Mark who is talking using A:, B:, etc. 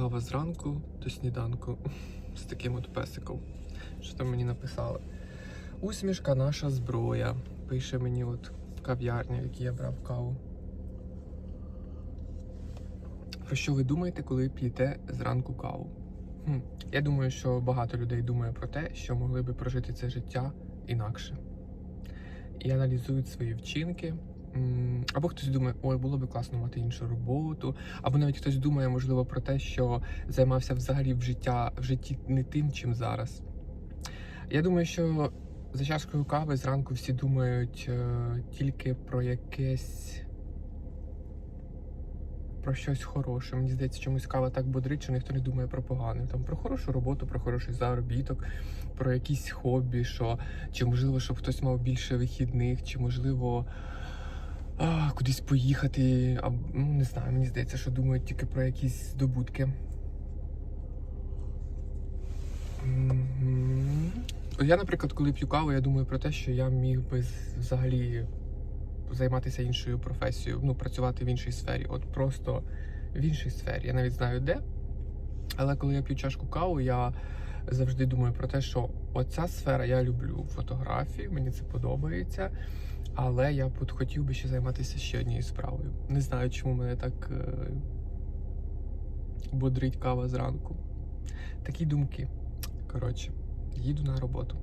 A: Кава зранку до сніданку з таким от песиком. Що там мені написали? Усмішка наша зброя. Пише мені от кав'ярня, в якій я брав каву. Про що ви думаєте, коли п'єте зранку каву? Хм. Я думаю, що багато людей думає про те, що могли би прожити це життя інакше. І аналізують свої вчинки. Або хтось думає, ой, було би класно мати іншу роботу, або навіть хтось думає, можливо, про те, що займався взагалі в життя в житті не тим, чим зараз. Я думаю, що за чашкою кави зранку всі думають е, тільки про якесь. Про щось хороше. Мені здається, чомусь кава так бодрить, що ніхто не думає про погане. Там про хорошу роботу, про хороший заробіток, про якісь хобі, що чи можливо, щоб хтось мав більше вихідних, чи можливо а, кудись поїхати. А, ну, не знаю, мені здається, що думають тільки про якісь здобутки. Я, наприклад, коли п'ю каву, я думаю про те, що я міг би взагалі займатися іншою професією, ну, працювати в іншій сфері. От просто в іншій сфері. Я навіть знаю де. Але коли я п'ю чашку каву, я завжди думаю про те, що оця сфера я люблю фотографії, мені це подобається. Але я б от хотів би ще займатися ще однією справою. Не знаю, чому мене так е, бодрить кава зранку. Такі думки. Коротше, їду на роботу.